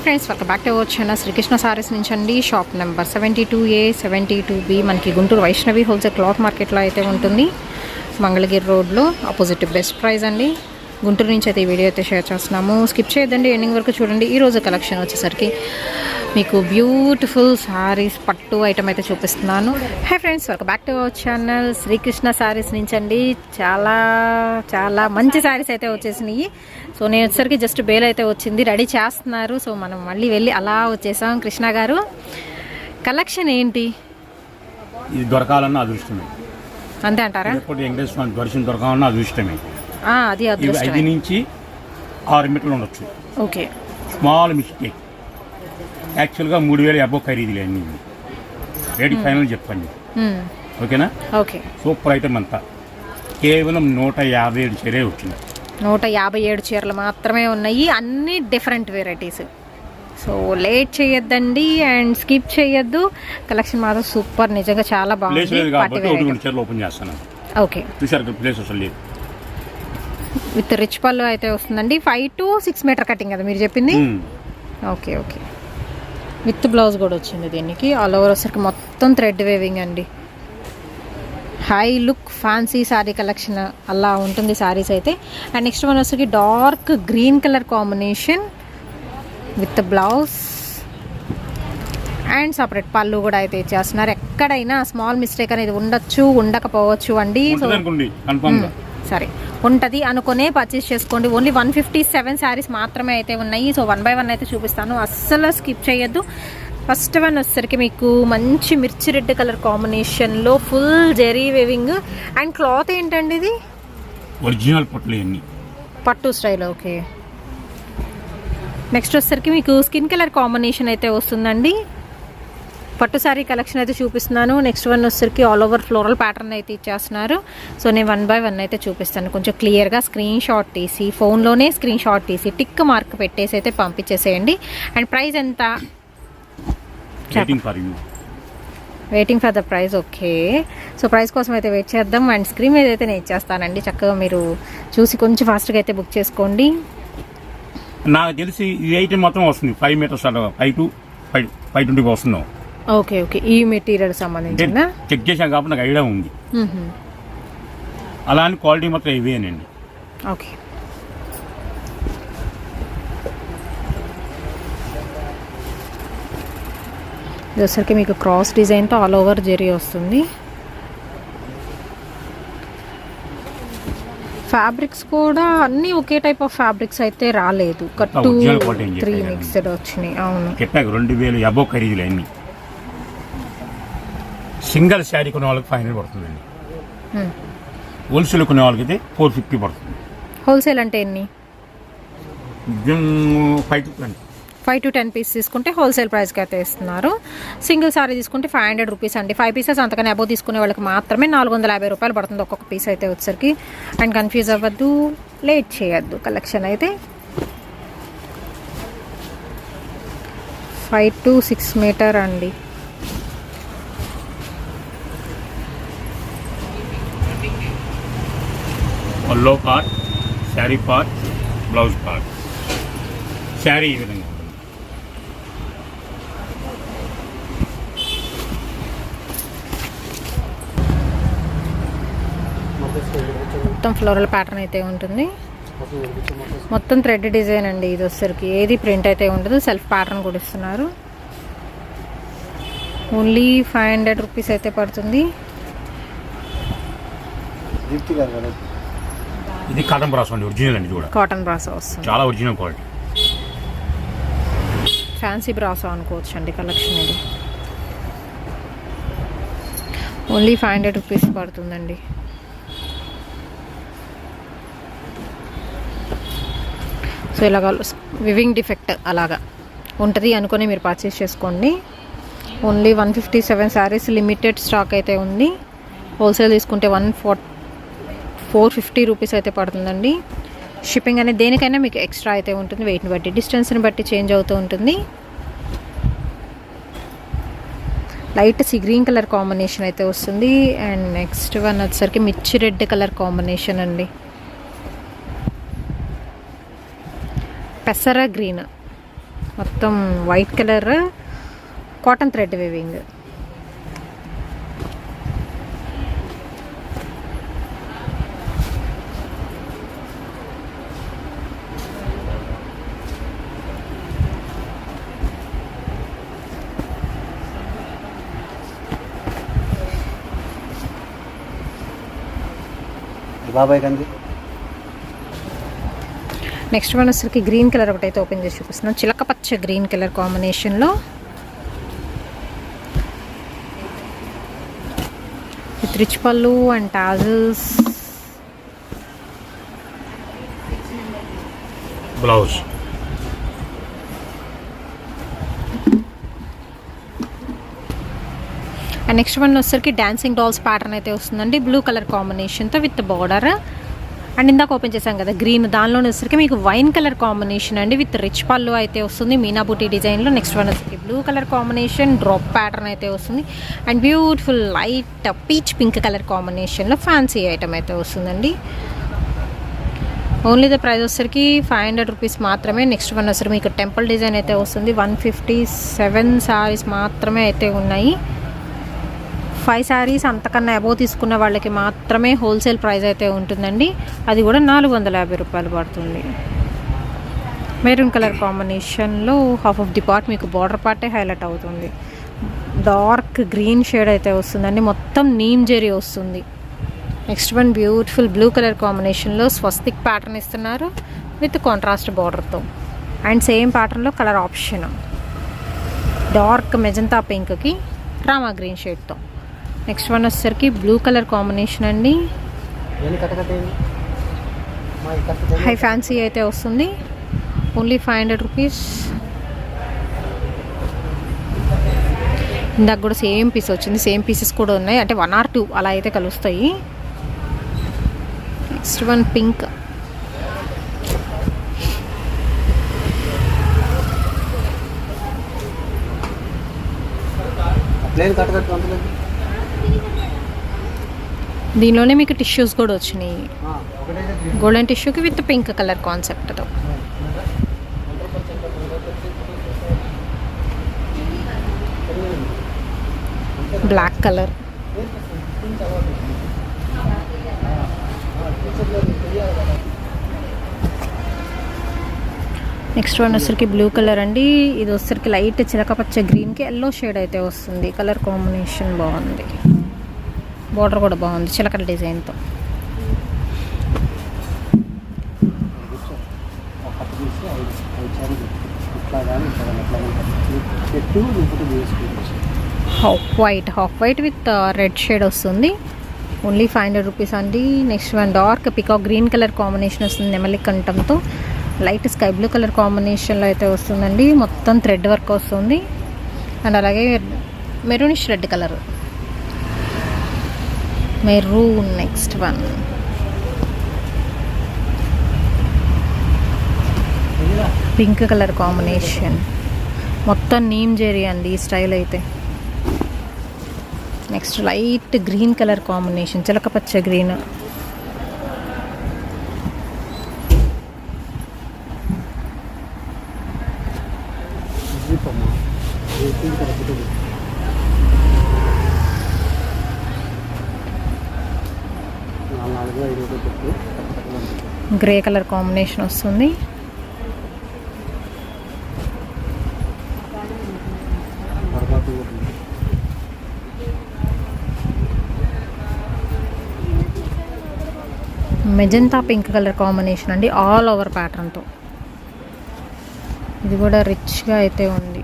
Hi friends welcome back to our channel Srikrishna saris నుంచి అండి shop number seventy two A seventy two B మనకి Guntur Vaishnavi wholesale cloth మార్కెట్లో అయితే ఉంటుంది. మంగళగిరి రోడ్లో ఆపోజిట్ బెస్ట్ ప్రైస్ అండి. గుంటూరు నుంచి అయితే ఈ వీడియో అయితే షేర్ చేస్తున్నాము. స్కిప్ చేయొద్దండి ఎండింగ్ వరకు చూడండి. ఈరోజు కలెక్షన్ వచ్చేసరికి మీకు బ్యూటిఫుల్ సారీస్ పట్టు ఐటమ్ అయితే చూపిస్తున్నాను. Hi friends welcome back to our channel Srikrishna saris నుంచి అండి చాలా చాలా మంచి సారీస్ అయితే వచ్చేసినాయి. సో నేను వచ్చేసరికి జస్ట్ బేల్ అయితే వచ్చింది. రెడీ చేస్తున్నారు. సో మనం మళ్ళీ వెళ్ళి అలా వచ్చేసాం. కృష్ణ గారు కలెక్షన్ ఏంటి? ఇది దొరకాలన్న అదృష్టమే అంతే అంటారా? దర్శనం దొరకాలన్న అదృష్టమే అది అదృష్టం ఐదు నుంచి ఆరు మీటర్లు ఉండొచ్చు. ఓకే. స్మాల్ మిస్టేక్ యాక్చువల్గా మూడు వేల అబ్బో ఖరీదులే అన్ని రేటు ఫైనల్ చెప్పండి. మ్మ్. ఓకేనా? ఓకే. సూపర్ ఐటమ్ అంతా. కేవలం నూట యాభై ఏడు చర్య వచ్చింది నూట యాభై ఏడు చీరలు మాత్రమే ఉన్నాయి. అన్ని డిఫరెంట్ వెరైటీస్ సో లేట్ చేయొద్దండి అండ్ స్కిప్ చేయొద్దు. కలెక్షన్ మాత్రం సూపర్ నిజంగా చాలా బాగుంది. ఓపెన్ చేస్తాను. ఓకే చూసారు ఇక్కడ ప్లేస్ అసలు లేదు. విత్ రిచ్ పళ్ళు అయితే వస్తుందండి. Five to six metre cutting కదా మీరు చెప్పింది. ఓకే ఓకే విత్ బ్లౌజ్ కూడా వచ్చింది దీనికి. ఆల్ ఓవర్ వచ్చరికి మొత్తం థ్రెడ్ వేవింగ్ అండి. High look fancy sari collection అలా ఉంటుంది శారీస్ అయితే. అండ్ నెక్స్ట్ వన్ వచ్చరికి dark green colour combination with blouse and separate పళ్ళు కూడా అయితే ఇచ్చేస్తున్నారు. ఎక్కడైనా స్మాల్ మిస్టేక్ అనేది ఉండొచ్చు ఉండకపోవచ్చు అండి. సరే. ఉంటుంది అనుకునే పర్చేస్ చేసుకోండి. Only one fifty seven saris మాత్రమే అయితే ఉన్నాయి. సో వన్ బై వన్ అయితే చూపిస్తాను. అస్సలు స్కిప్ చేయొద్దు. ఫస్ట్ వన్ వచ్చేసరికి మీకు మంచి మిర్చి రెడ్ కలర్ కాంబినేషన్లో full zari weaving and cloth ఏంటండి ఇది? ఒరిజినల్ పొట్లు ఇవన్నీ పట్టు స్టైల్ ఓకే నెక్స్ట్ వచ్చేసరికి మీకు స్కిన్ కలర్ కాంబినేషన్ అయితే వస్తుందండి. పట్టు శారీ కలెక్షన్ అయితే చూపిస్తున్నాను. నెక్స్ట్ వన్ వచ్చేసరికి ఆల్ ఓవర్ ఫ్లోరల్ ప్యాటర్న్ అయితే ఇచ్చేస్తున్నారు. సో నేను వన్ బై వన్ అయితే చూపిస్తాను. కొంచెం క్లియర్గా స్క్రీన్ షాట్ తీసి ఫోన్లోనే స్క్రీన్ షాట్ తీసి టిక్ మార్క్ పెట్టేసి అయితే పంపించేసేయండి. అండ్ ప్రైస్ ఎంత? Waiting for you waiting for the price okay so price కోసం అయితే వెయిట్ చేద్దాం. అండ్ స్క్రీన్ మీద అయితే నేను ఇచ్చేస్తానండి. చక్కగా మీరు చూసి కొంచెం ఫాస్ట్గా అయితే బుక్ చేసుకోండి. నాకు తెలిసి ఈ ఐటమ్ మొత్తం వస్తుంది. Five metres five to five five twenty వస్తున్నాం ఓకే ఓకే. ఈ మెటీరియల్ అంటే సంబంధించిందా చెక్ చేశాను కాబట్టి నాకు ఐడియా ఉంది. అలా అని క్వాలిటీ మాత్రం ఇవేనండి. ఓకే. ఇది వచ్చరికి మీకు క్రాస్ డిజైన్తో ఆల్ ఓవర్ జెరీ వస్తుంది. ఫ్యాబ్రిక్స్ కూడా అన్నీ ఒకే టైప్ ఆఫ్ ఫ్యాబ్రిక్స్ అయితే రాలేదు. కట్టు త్రీ. మిక్స్డ్ వచ్చినాయి. అవును. చెప్పాక రెండు వేలు అబో ఖరీదులు అన్ని. సింగిల్ శారీ కొనే వాళ్ళకి ఫైవ్ హండ్రెడ్ పడుతుందండి. మ్మ్. హోల్సేల్ కొనే వాళ్ళకి అయితే ఫోర్ ఫిఫ్టీ పడుతుంది. హోల్సేల్ అంటే ఎన్ని? Five to twenty five to ten piece తీసుకుంటే హోల్సేల్ ప్రైస్కి అయితే ఇస్తున్నారు. సింగిల్ సారీ తీసుకుంటే ఫైవ్ హండ్రెడ్ రూపీస్ అండి. ఫైవ్ పీసెస్ అంతకన్నా అబో తీసుకునే వాళ్ళకి మాత్రమే నాలుగు వందల యాభై రూపాయలు పడుతుంది ఒక్కొక్క పీస్ అయితే వచ్చరికి అండ్ కన్ఫ్యూజ్ అవ్వద్దు లేట్ చేయొద్దు కలెక్షన్ అయితే. ఫైవ్ టు సిక్స్ మీటర్ అండి. పల్లో part sari part blouse part sari ఈ విధంగా. మొత్తం ఫ్లోరల్ ప్యాటర్న్ అయితే ఉంటుంది. మొత్తం థ్రెడ్ డిజైన్ అండి ఇది వచ్చరికి ఏది ప్రింట్ అయితే ఉండదు సెల్ఫ్ ప్యాటర్న్ కూడా ఇస్తున్నారు. ఓన్లీ ఫైవ్ హండ్రెడ్ రూపీస్ అయితే పడుతుంది. ఇది కాటన్ బ్రాస్ అండి ఒరిజినల్ అండి కూడా. కాటన్ బ్రాసో వస్తుంది. చాలా ఒరిజినల్ క్వాలిటీ ఫ్యాన్సీ బ్రాసో అనుకోవచ్చు అండి కలెక్షన్ ఇది. ఓన్లీ ఫైవ్ హండ్రెడ్ రూపీస్ పడుతుందండి. సో ఇలాగ వివింగ్ డిఫెక్ట్ అలాగా ఉంటుంది అనుకొని మీరు పర్చేస్ చేసుకోండి. Only one fifty seven saris limited stock అయితే ఉంది. హోల్సేల్ తీసుకుంటే one four four fifty rupees అయితే పడుతుందండి. షిప్పింగ్ అనేది దేనికైనా మీకు ఎక్స్ట్రా అయితే ఉంటుంది. వెయిట్ని బట్టి డిస్టెన్స్ని బట్టి చేంజ్ అవుతూ ఉంటుంది. Light sea green colour combination అయితే వస్తుంది. అండ్ నెక్స్ట్ వన్ వచ్చేసరికి మిర్చి రెడ్ కలర్ కాంబినేషన్ అండి. పెసర గ్రీన్ మొత్తం white colour cotton thread weaving బాబాయ్ కంది నెక్స్ట్ వన్ వచ్చరికి గ్రీన్ కలర్ ఒకటైతే ఓపెన్ చేసి చూపిస్తున్నాం. చిలక పచ్చ గ్రీన్ కలర్ కాంబినేషన్లో విత్ రిచ్ పళ్ళు and tassels blouse and next one వచ్చేసరికి డాన్సింగ్ డాల్స్ ప్యాటర్న్ అయితే వస్తుందండి. బ్లూ కలర్ కాంబినేషన్తో విత్ బార్డర్ అండ్ ఇందాక ఓపెన్ చేశాం కదా గ్రీన్ దానిలోనే వచ్చరికి మీకు వైన్ కలర్ కాంబినేషన్ అండి. విత్ రిచ్ పళ్ళు అయితే వస్తుంది. మీనా బూటీ డిజైన్లో నెక్స్ట్ వన్ వచ్చరికి blue colour combination drop pattern అయితే వస్తుంది. And beautiful light peach pink colour కాంబినేషన్లో ఫ్యాన్సీ ఐటమ్ అయితే వస్తుందండి. ఓన్లీ ద ప్రైస్ వచ్చరికి ఫైవ్ హండ్రెడ్ రూపీస్ మాత్రమే. నెక్స్ట్ వన్ వచ్చరికి మీకు టెంపుల్ డిజైన్ అయితే వస్తుంది. వన్ ఫిఫ్టీ సెవెన్ సారీస్ మాత్రమే అయితే ఉన్నాయి. ఫైవ్ శారీస్ అంతకన్నా అబోవ్ తీసుకున్న వాళ్ళకి మాత్రమే హోల్సేల్ ప్రైస్ అయితే ఉంటుందండి. అది కూడా నాలుగు వందల యాభై రూపాయలు పడుతుంది. మెరూన్ కలర్ కాంబినేషన్లో హాఫ్ ఆఫ్ ది పార్ట్ మీకు బార్డర్ పార్టే హైలైట్ అవుతుంది. డార్క్ గ్రీన్ షేడ్ అయితే వస్తుందండి. మొత్తం నీమ్ జెరీ వస్తుంది. Next one beautiful blue colour కాంబినేషన్లో స్వస్తిక్ ప్యాటర్న్ ఇస్తున్నారు విత్ కాంట్రాస్ట్ బార్డర్తో అండ్ సేమ్ ప్యాటర్న్లో కలర్ ఆప్షన్ డార్క్ మెజంతా పింక్కి రామా గ్రీన్ షేడ్తో నెక్స్ట్ వన్ వచ్చేసరికి బ్లూ కలర్ కాంబినేషన్ అండి. హై ఫ్యాన్సీ అయితే వస్తుంది. ఓన్లీ ఫైవ్ హండ్రెడ్ రూపీస్ ఇందాక కూడా సేమ్ పీస్ వచ్చింది. సేమ్ పీసెస్ కూడా ఉన్నాయి. అంటే వన్ ఆర్ టూ అలా అయితే కలుస్తాయి. నెక్స్ట్ వన్ పింక్ ప్లేన్ కట్టకట్టు అంతలేదు దీనిలోనే మీకు టిష్యూస్ కూడా వచ్చినాయి. గోల్డెన్ టిష్యూకి విత్ పింక్ కలర్ కాన్సెప్ట్తో బ్లాక్ కలర్ నెక్స్ట్ వన్ వచ్చరికి బ్లూ కలర్ అండి. ఇది వచ్చరికి లైట్ చిలకపచ్చ గ్రీన్కి ఎల్లో షేడ్ అయితే వస్తుంది. కలర్ కాంబినేషన్ బాగుంది. బార్డర్ కూడా బాగుంది చిలకల డిజైన్తో. Half white half white with red shade వస్తుంది. ఓన్లీ ఫైవ్ హండ్రెడ్ రూపీస్ అండి. Next one dark peacock green colour combination వస్తుంది నెమలి కంఠంతో. లైట్ స్కై బ్లూ కలర్ కాంబినేషన్లో అయితే వస్తుందండి. మొత్తం థ్రెడ్ వర్క్ వస్తుంది. అండ్ అలాగే maroonish red colour maroon next one. Pink colour combination. మొత్తం నీమ్ జెరీ అండి ఈ స్టైల్ అయితే. Next light green colour combination చిలకపచ్చ green. జీపమ్మా వేసి ఇక్కడ పెట్టు నాలుగు నాలుగు ఐదు ఐదు పెట్టు కట్ట కట్టలు గ్రే కలర్ కాంబినేషన్ వస్తుంది మెజంతా పింక్ కలర్ కాంబినేషన్ అండి ఆల్ ఓవర్ ప్యాటర్న్తో ఇది కూడా రిచ్గా అయితే ఉంది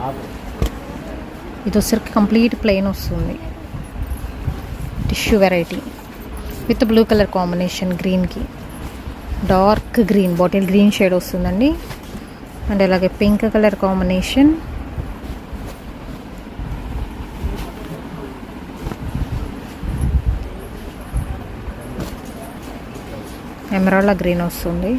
ఆపు. ఇది వచ్చరికి కంప్లీట్ ప్లెయిన్ వస్తుంది. Tissue variety. With blue colour combination గ్రీన్కి dark green bottle green shade వస్తుందండి. అండ్ అలాగే pink colour combination. Emerald green వస్తుంది.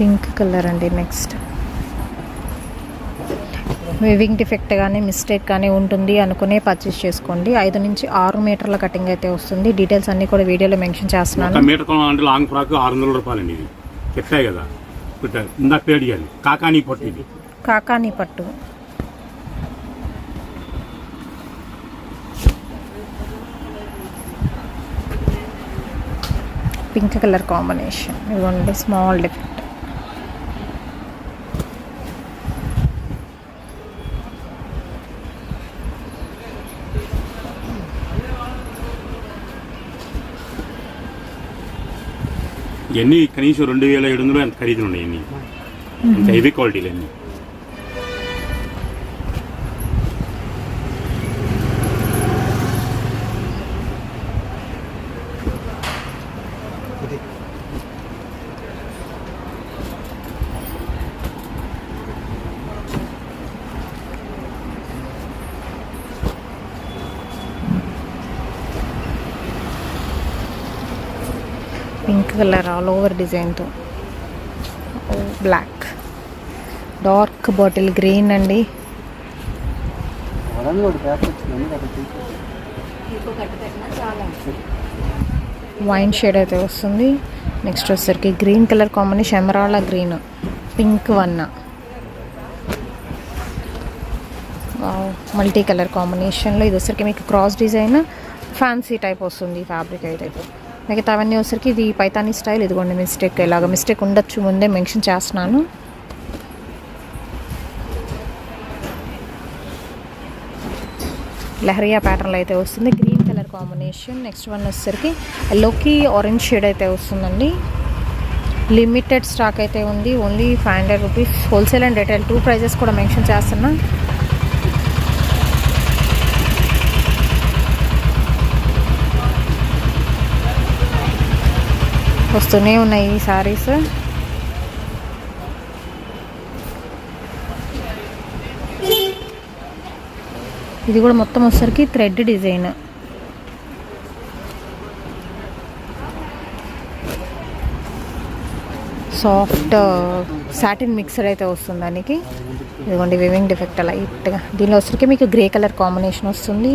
పింక్ కలర్ అండి నెక్స్ట్. వివింగ్ డిఫెక్ట్ కానీ మిస్టేక్ కానీ ఉంటుంది అనుకునే పర్చేస్ చేసుకోండి. ఐదు నుంచి ఆరు మీటర్ల కటింగ్ అయితే వస్తుంది. డీటెయిల్స్ అన్నీ కూడా వీడియోలో మెన్షన్ చేస్తున్నాను. మీటర్ లాంగ్ ఫ్రాక్ ఆరు వందల రూపాయలండి ఇది. చెప్పాయి కదా. ఇందాక పేరు కాకానీ పొట్టి ఇది. కాకాని పట్టు. పింక్ కలర్ కాంబినేషన్ ఇదిగోండి స్మాల్ డిఫెక్ట్ ఇవన్నీ కనీసం రెండు వేల ఏడు వందలు ఎంత ఖరీదులు ఉన్నాయి ఇవన్నీ అంత హెవీ క్వాలిటీలు అన్నీ పింక్ కలర్ ఆల్ ఓవర్ డిజైన్తో. బ్లాక్. డార్క్ బాటిల్ గ్రీన్ అండి. వైన్ షేడ్ అయితే వస్తుంది. నెక్స్ట్ వచ్చేసరికి green colour combination emerald green pink one multi colour కాంబినేషన్లో ఇది వచ్చరికి మీకు క్రాస్ డిజైన్ ఫ్యాన్సీ టైప్ వస్తుంది ఫ్యాబ్రిక్ అయితే. మిగతా అవన్నీ వచ్చరికి ఇది పైతానీ స్టైల్ ఇదిగోండి మిస్టేక్ ఇలాగ మిస్టేక్ ఉండొచ్చు ముందే మెన్షన్ చేస్తున్నాను. లహరియా ప్యాటర్న్లో అయితే వస్తుంది. Green colour combination next one వచ్చేసరికి ఎల్లోకి ఆరెంజ్ షేడ్ అయితే వస్తుందండి. లిమిటెడ్ స్టాక్ అయితే ఉంది. Only five hundred rupees wholesale and retail two prices కూడా మెన్షన్ చేస్తున్నా. వస్తూనే ఉన్నాయి ఈ సారీస్ ఇది కూడా మొత్తం వచ్చేసరికి thread design soft satin mixer అయితే వస్తుంది దానికి. ఇదిగోండి వివింగ్ డిఫెక్ట్ లైట్గా దీనిలో వచ్చరికి మీకు గ్రే కలర్ కాంబినేషన్ వస్తుంది.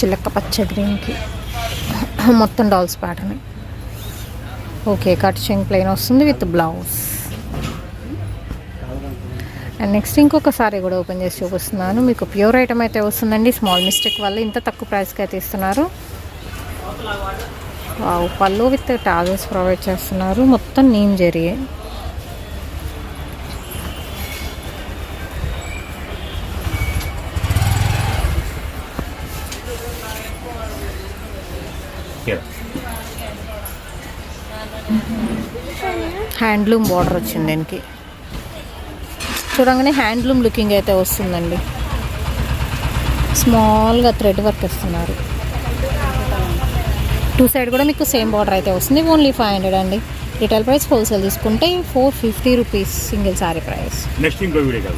చిలక్క పచ్చ గ్రీన్కి మొత్తం డాల్స్ ప్యాటర్న్. ఓకే కట్ చెంగ్ ప్లెయిన్ వస్తుంది విత్ బ్లౌజ్. అండ్ నెక్స్ట్ ఇంకొక సారీ కూడా ఓపెన్ చేసి చూపిస్తున్నాను. మీకు ప్యూర్ ఐటమ్ అయితే వస్తుందండి. స్మాల్ మిస్టేక్ వల్ల ఇంత తక్కువ ప్రైస్కి అయితే ఇస్తున్నారు. వావ్, పళ్ళు విత్ టాజల్స్ ప్రొవైడ్ చేస్తున్నారు. మొత్తం నీమ్ జరిగే హ్యాండ్లూమ్ బార్డర్ వచ్చింది దీనికి. చూడంగానే హ్యాండ్లూమ్ లుకింగ్ అయితే వస్తుందండి. స్మాల్గా థ్రెడ్ వర్క్ ఇస్తున్నారు. టూ సైడ్ కూడా మీకు సేమ్ బార్డర్ అయితే వస్తుంది. ఓన్లీ ఫైవ్ హండ్రెడ్ అండి. రిటైల్ ప్రైస్ హోల్సేల్ తీసుకుంటే four fifty rupees single sari price next ఇంకో వీడియో